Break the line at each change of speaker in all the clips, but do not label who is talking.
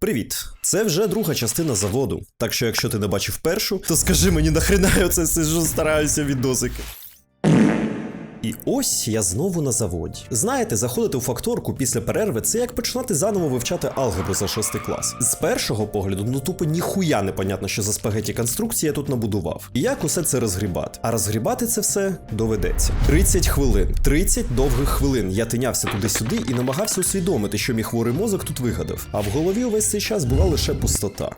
Привіт! Це вже друга частина заводу. Так що, якщо ти не бачив першу, то скажи мені нахрена я оце сижу, стараюся відосики. І ось я знову на заводі. Знаєте, заходити у факторку після перерви це як починати заново вивчати алгебру за шостий клас. З першого погляду, ну тупо ніхуя непонятно, що за спагеті конструкції я тут набудував. І як усе це розгрібати? А розгрібати це все доведеться. 30 хвилин, 30 довгих хвилин. Я тинявся туди-сюди і намагався усвідомити, що мій хворий мозок тут вигадав. А в голові увесь цей час була лише пустота.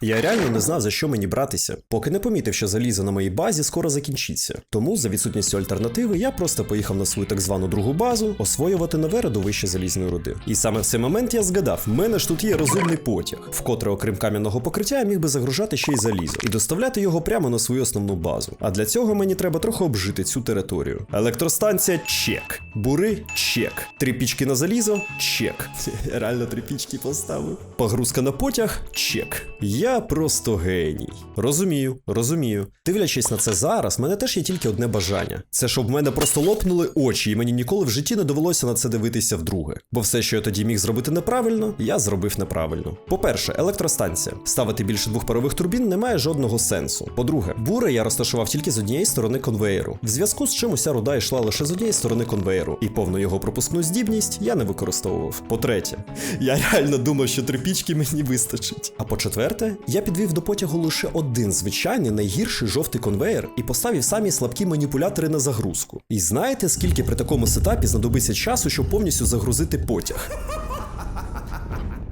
Я реально не знав, за що мені братися, поки не помітив, що залізо на моїй базі скоро закінчиться. Тому, за відсутністю альтернативи, я просто поїхав на свою так звану другу базу освоювати нове родовище залізної руди. І саме в цей момент я згадав: в мене ж тут є розумний потяг, вкотре, окрім кам'яного покриття, я міг би загружати ще й залізо і доставляти його прямо на свою основну базу. А для цього мені треба трохи обжити цю територію. Електростанція чек. Бури чек. Три пічки на залізо чек. Реально три пічки поставив. Погрузка на потяг чек. Я просто геній. Розумію, розумію. Дивлячись на це зараз, в мене теж є тільки одне бажання: це щоб в мене просто лопнули очі, і мені ніколи в житті не довелося на це дивитися вдруге. Бо все, що я тоді міг зробити неправильно, я зробив неправильно. По-перше, електростанція. Ставити більше двох парових турбін не має жодного сенсу. По-друге, бури я розташував тільки з однієї сторони конвеєру. В зв'язку з чим уся руда йшла лише з однієї сторони конвеєру, і повну його пропускну здібність я не використовував. По-третє, я реально думав, що три пічки мені вистачить. А по-четверте, я підвів до потягу лише один звичайний найгірший жовтий конвеєр і поставив самі слабкі маніпулятори на загрузку. І знаєте, скільки при такому сетапі знадобиться часу, щоб повністю загрузити потяг?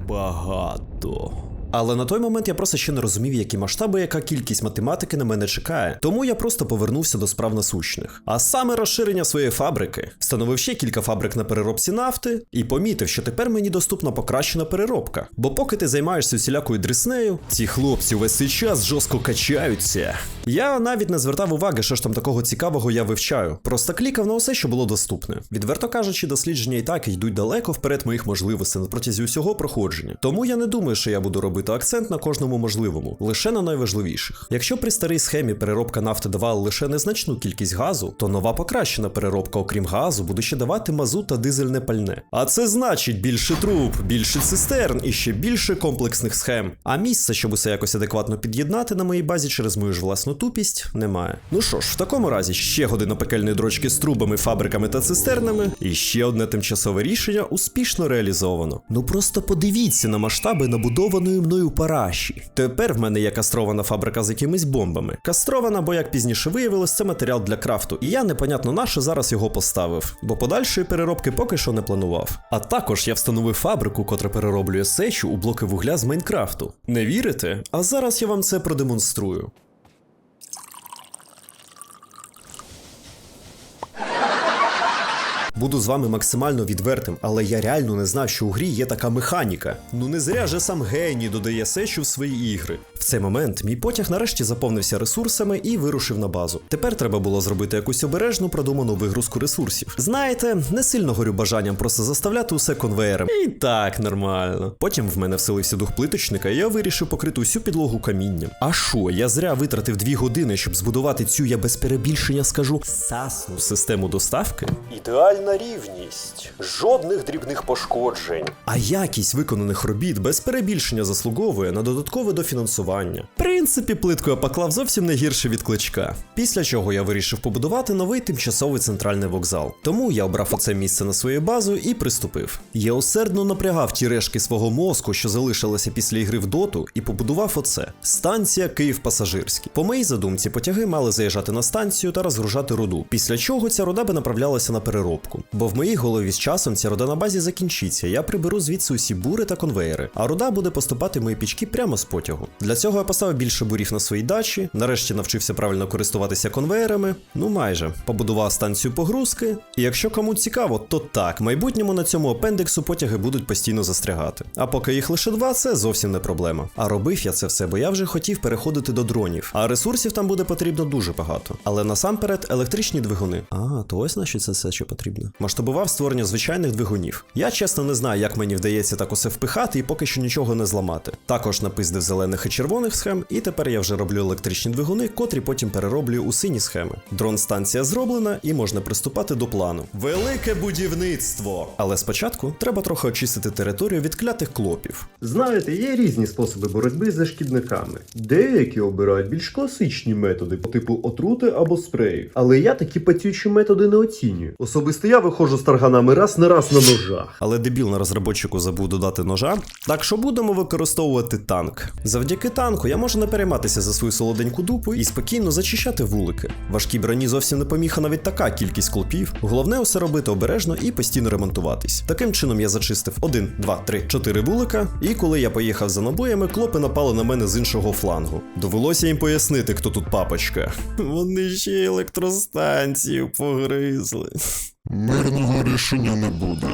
Багато. Але на той момент я просто ще не розумів, які масштаби, яка кількість математики на мене чекає. Тому я просто повернувся до справ насущних. А саме розширення своєї фабрики. Встановив ще кілька фабрик на переробці нафти і помітив, що тепер мені доступна покращена переробка. Бо поки ти займаєшся усілякою дріснею, ці хлопці весь цей час жорстко качаються. Я навіть не звертав уваги, що ж там такого цікавого я вивчаю. Просто клікав на усе, що було доступне. Відверто кажучи, дослідження і так йдуть далеко вперед моїх можливостей на протязі усього проходження. Тому я не думаю, що я буду робити акцент на кожному можливому, лише на найважливіших. Якщо при старій схемі переробка нафти давала лише незначну кількість газу, то нова покращена переробка, окрім газу, буде ще давати мазут та дизельне пальне. А це значить більше труб, більше цистерн і ще більше комплексних схем. А місця, щоб усе якось адекватно під'єднати на моїй базі через мою ж власну тупість, немає. Ну що ж, в такому разі ще година пекельної дрочки з трубами, фабриками та цистернами, і ще одне тимчасове рішення успішно реалізовано. Ну просто подивіться на масштаби набудованої мною параші. Тепер в мене є кастрована фабрика з якимись бомбами. Кастрована, бо як пізніше виявилось, це матеріал для крафту, і я непонятно на що зараз його поставив, бо подальшої переробки поки що не планував. А також я встановив фабрику, котра перероблює сечу у блоки вугля з Майнкрафту. Не вірите? А зараз я вам це продемонструю. Буду з вами максимально відвертим, але я реально не знав, що у грі є така механіка. Ну не зря же сам геній додає сечу в свої ігри. В цей момент мій потяг нарешті заповнився ресурсами і вирушив на базу. Тепер треба було зробити якусь обережну продуману вигрузку ресурсів. Знаєте, не сильно горю бажанням просто заставляти усе конвеєром. І так нормально. Потім в мене вселився дух плиточника, і я вирішив покрити усю підлогу камінням. А що, я зря витратив дві години, щоб збудувати цю, я без перебільшення скажу, сасну систему доставки? Ідеальна рівність, жодних дрібних пошкоджень. А якість виконаних робіт без перебільшення заслуговує на додаткове дофінансування. В принципі, плитку я поклав зовсім не гірше від кличка. Після чого я вирішив побудувати новий тимчасовий центральний вокзал. Тому я обрав оце місце на свою базу і приступив. Я усердно напрягав ті решки свого мозку, що залишилися після ігри в доту, і побудував оце: станція Київ Пасажирський. По моїй задумці, потяги мали заїжджати на станцію та розгружати руду. Після чого ця руда би направлялася на переробку. Бо в моїй голові з часом ця руда на базі закінчиться. Я приберу звідси усі бури та конвейери, а руда буде поступати в мої пічки прямо з потягу. Для цього я поставив більше бурів на своїй дачі, нарешті навчився правильно користуватися конвеєрами. Ну майже побудував станцію погрузки. І якщо кому цікаво, то так, в майбутньому на цьому апендексу потяги будуть постійно застрягати. А поки їх лише два, це зовсім не проблема. А робив я це все, бо я вже хотів переходити до дронів. А ресурсів там буде потрібно дуже багато. Але насамперед електричні двигуни. А, то ось на що це все що потрібно. Масштабував створення звичайних двигунів. Я чесно не знаю, як мені вдається так усе впихати і поки що нічого не зламати. Також напиздив зелених і червоних схем, і тепер я вже роблю електричні двигуни, котрі потім перероблюю у сині схеми. Дрон-станція зроблена і можна приступати до плану. Велике будівництво! Але спочатку треба трохи очистити територію від клятих клопів.
Знаєте, є різні способи боротьби за шкідниками. Деякі обирають більш класичні методи, по типу отрути або спреїв. Але я такі пацючі методи не оцінюю. Особисто я виходжу з тарганами раз на раз на ножах.
Але дебіл на розробочику забув додати ножа. Так що будемо використовувати танк. Завдяки танку я можу не перейматися за свою солоденьку дупу і спокійно зачищати вулики. Важкій броні зовсім не поміха навіть така кількість клопів. Головне усе робити обережно і постійно ремонтуватись. Таким чином я зачистив 1, 2, 3, 4 вулика, і коли я поїхав за набоями, клопи напали на мене з іншого флангу. Довелося їм пояснити, хто тут папочка. Вони ще електростанцію погризли.
Мирного рішення не буде.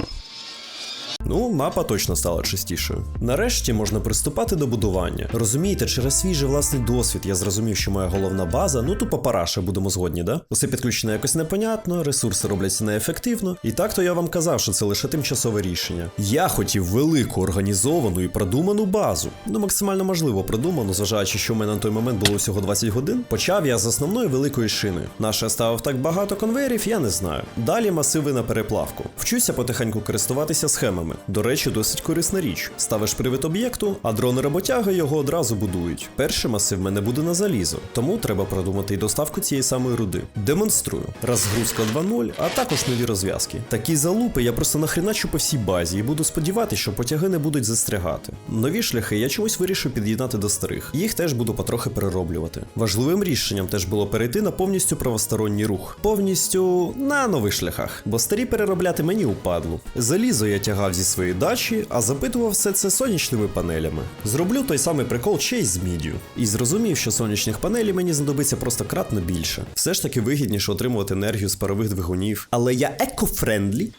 Ну, мапа точно стала чистішою. Нарешті можна приступати до будування. Розумієте, через свій же власний досвід я зрозумів, що моя головна база, ну тупо параша, будемо згодні, да? Усе підключено якось непонятно, ресурси робляться неефективно. І так то я вам казав, що це лише тимчасове рішення. Я хотів велику, організовану і продуману базу. Ну, максимально можливо продуману, зважаючи, що в мене на той момент було всього 20 годин. Почав я з основної великої шини. Наше ставив так багато конвейерів, я не знаю. Далі масиви на переплавку. Вчуся потихеньку користуватися схемами. До речі, досить корисна річ. Ставиш привид об'єкту, а дрони роботяги його одразу будують. Перший масив в мене буде на залізо, тому треба продумати і доставку цієї самої руди. Демонструю. Розгрузка 2.0, а також нові розв'язки. Такі залупи я просто нахреначу по всій базі і буду сподіватися, що потяги не будуть застрягати. Нові шляхи я чомусь вирішив під'єднати до старих. Їх теж буду потрохи перероблювати. Важливим рішенням теж було перейти на повністю правосторонній рух. Повністю на нових шляхах, бо старі переробляти мені упадло. Залізо я тягав зі своєї дачі, а запитував все це сонячними панелями. Зроблю той самий прикол ще й з мідію. І зрозумів, що сонячних панелей мені знадобиться просто кратно більше. Все ж таки вигідніше отримувати енергію з парових двигунів. Але я еко-френдлі.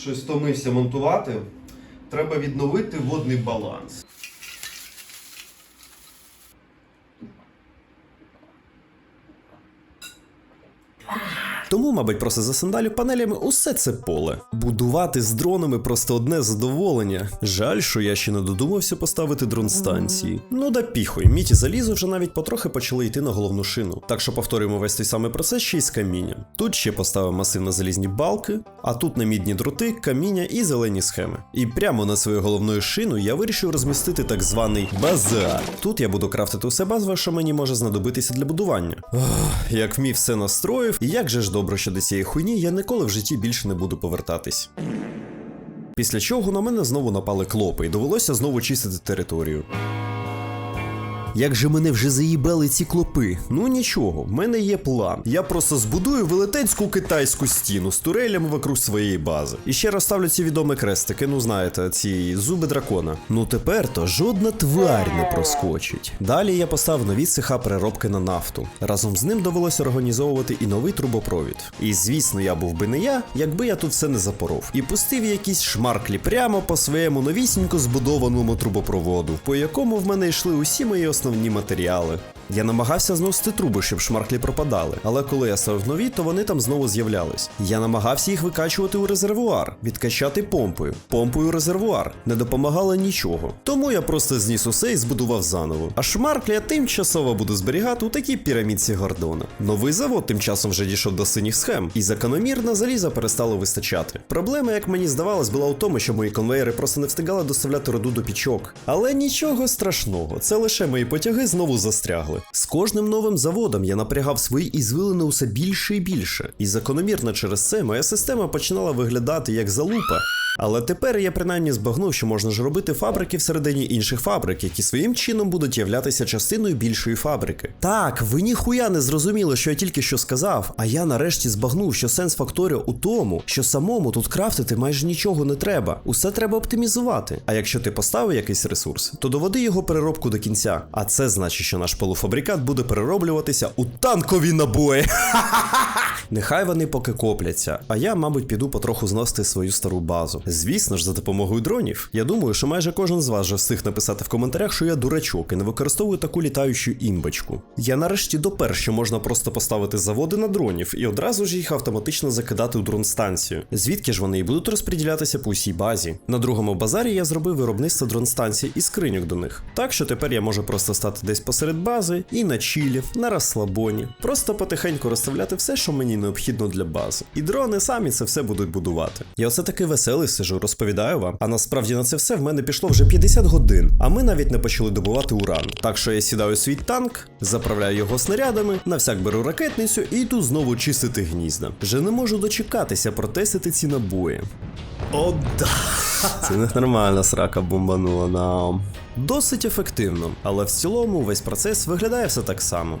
Щось втомився монтувати. Треба відновити водний баланс.
Тому, мабуть, просто засандалю панелями усе це поле. Будувати з дронами просто одне задоволення. Жаль, що я ще не додумався поставити дрон станції. Ну да піхуй, міті залізо вже навіть потрохи почали йти на головну шину. Так що повторюємо весь той самий процес ще й з камінням. Тут ще поставив масив на залізні балки, а тут на мідні дроти, каміння і зелені схеми. І прямо на свою головною шину я вирішив розмістити так званий базар. Тут я буду крафтити усе базове, що мені може знадобитися для будування. Ох, як вмів все настроїв, і як же ж добре, що до цієї хуйні я ніколи в житті більше не буду повертатись. Після чого на мене знову напали клопи, і довелося знову чистити територію. Як же мене вже заїбали ці клопи? Ну нічого, в мене є план. Я просто збудую велетенську китайську стіну з турелями вокруг своєї бази. І ще розставлю ці відомі крестики, ну знаєте, ці зуби дракона. Ну тепер то жодна тварь не проскочить. Далі я поставив нові цеха переробки на нафту. Разом з ним довелося організовувати і новий трубопровід. І звісно, я був би не я, якби я тут все не запоров. І пустив якісь шмарклі прямо по своєму новісінько збудованому трубопроводу, по якому в мене йшли усі мої основні матеріали. Я намагався зносити труби, щоб шмарклі пропадали, але коли я ставив нові, то вони там знову з'являлись. Я намагався їх викачувати у резервуар, відкачати помпою, помпою резервуар. Не допомагало нічого. Тому я просто зніс усе і збудував заново. А шмарклі я тимчасово буду зберігати у такій пірамідці Гордона. Новий завод тим часом вже дійшов до синіх схем, і закономірно заліза перестало вистачати. Проблема, як мені здавалось, була у тому, що мої конвейери просто не встигали доставляти роду до пічок. Але нічого страшного, це лише мої потяги знову застрягли. З кожним новим заводом я напрягав свої ізвилини усе більше і більше. І закономірно через це моя система починала виглядати як залупа. Але тепер я принаймні збагнув, що можна ж робити фабрики всередині інших фабрик, які своїм чином будуть являтися частиною більшої фабрики. Так, ви ніхуя не зрозуміли, що я тільки що сказав, а я нарешті збагнув, що сенс факторіо у тому, що самому тут крафтити майже нічого не треба. Усе треба оптимізувати. А якщо ти поставив якийсь ресурс, то доведи його переробку до кінця. А це значить, що наш полуфабрикат буде перероблюватися у танкові набої. Нехай вони поки копляться, а я, мабуть, піду потроху зносити свою стару базу. Звісно ж, за допомогою дронів. Я думаю, що майже кожен з вас вже встиг написати в коментарях, що я дурачок і не використовую таку літаючу імбочку. Я нарешті допер, що можна просто поставити заводи на дронів і одразу ж їх автоматично закидати у дрон-станцію. Звідки ж вони і будуть розподілятися по усій базі. На другому базарі я зробив виробництво дрон-станцій і скриньок до них. Так що тепер я можу просто стати десь посеред бази і на чілі, на розслабоні, просто потихеньку розставляти все, що мені необхідно для бази. І дрони самі це все будуть будувати. Я оце таки веселий сижу, розповідаю вам. А насправді на це все в мене пішло вже 50 годин, а ми навіть не почали добувати уран. Так що я сідаю у свій танк, заправляю його снарядами, на всяк беру ракетницю і йду знову чистити гнізда. Вже не можу дочекатися протестити ці набої. О, да. Це не нормальна срака бомбанула нам. Досить ефективно, але в цілому весь процес виглядає все так само.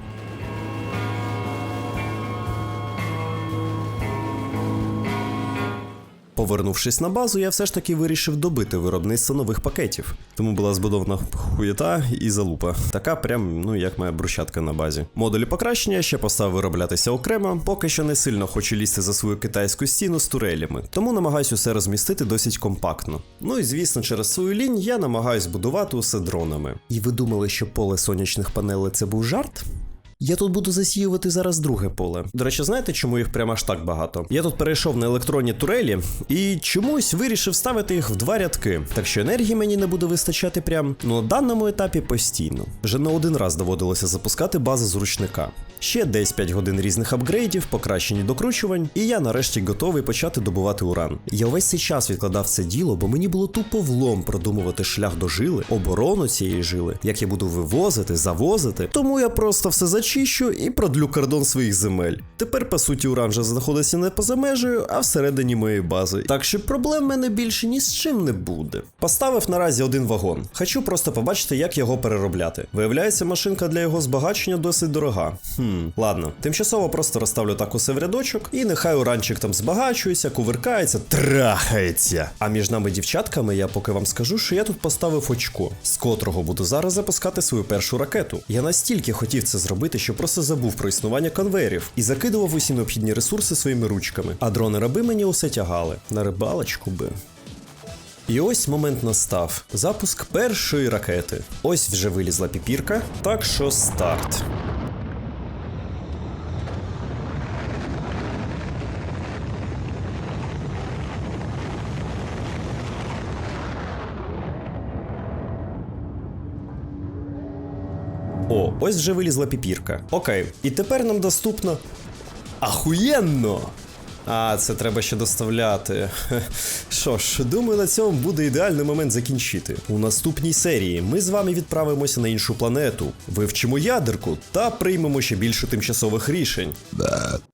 Повернувшись на базу, я все ж таки вирішив добити виробництво нових пакетів. Тому була збудована хуєта і залупа. Така прям, ну як моя брусчатка на базі. Модулі покращення ще поставив вироблятися окремо, поки що не сильно хочу лізти за свою китайську стіну з турелями, тому намагаюсь усе розмістити досить компактно. Ну і звісно, через свою лінь я намагаюсь будувати усе дронами. І ви думали, що поле сонячних панелей це був жарт? Я тут буду засіювати зараз друге поле. До речі, знаєте, чому їх прямо аж так багато? Я тут перейшов на електронні турелі і чомусь вирішив ставити їх в два рядки. Так що енергії мені не буде вистачати прям ну на даному етапі постійно. Вже не один раз доводилося запускати бази з ручника. Ще десь 5 годин різних апгрейдів, покращені докручувань, і я нарешті готовий почати добувати уран. Я увесь цей час відкладав це діло, бо мені було тупо влом продумувати шлях до жили, оборону цієї жили, як я буду вивозити, завозити. Тому я просто все зачищу і продлю кордон своїх земель. Тепер, по суті, уран вже знаходиться не поза межею, а всередині моєї бази. Так що проблем в мене більше ні з чим не буде. Поставив наразі один вагон. Хочу просто побачити, як його переробляти. Виявляється, машинка для його збагачення досить дорога. Хм, ладно, тимчасово просто розставлю так усе в рядочок, і нехай уранчик там збагачується, кувиркається, трахається. А між нами дівчатками я поки вам скажу, що я тут поставив очко, з котрого буду зараз запускати свою першу ракету. Я настільки хотів це зробити, що просто забув про існування конвейерів і закидував усі необхідні ресурси своїми ручками. А дрони раби мені усе тягали. На рибалочку би. І ось момент настав. Запуск першої ракети. Ось вже вилізла піпірка, так що старт. О, ось вже вилізла піпірка. Окей, і тепер нам доступно. Ахуєнно! А, це треба ще доставляти. Що ж, думаю, на цьому буде ідеальний момент закінчити. У наступній серії ми з вами відправимося на іншу планету, вивчимо ядерку та приймемо ще більше тимчасових рішень.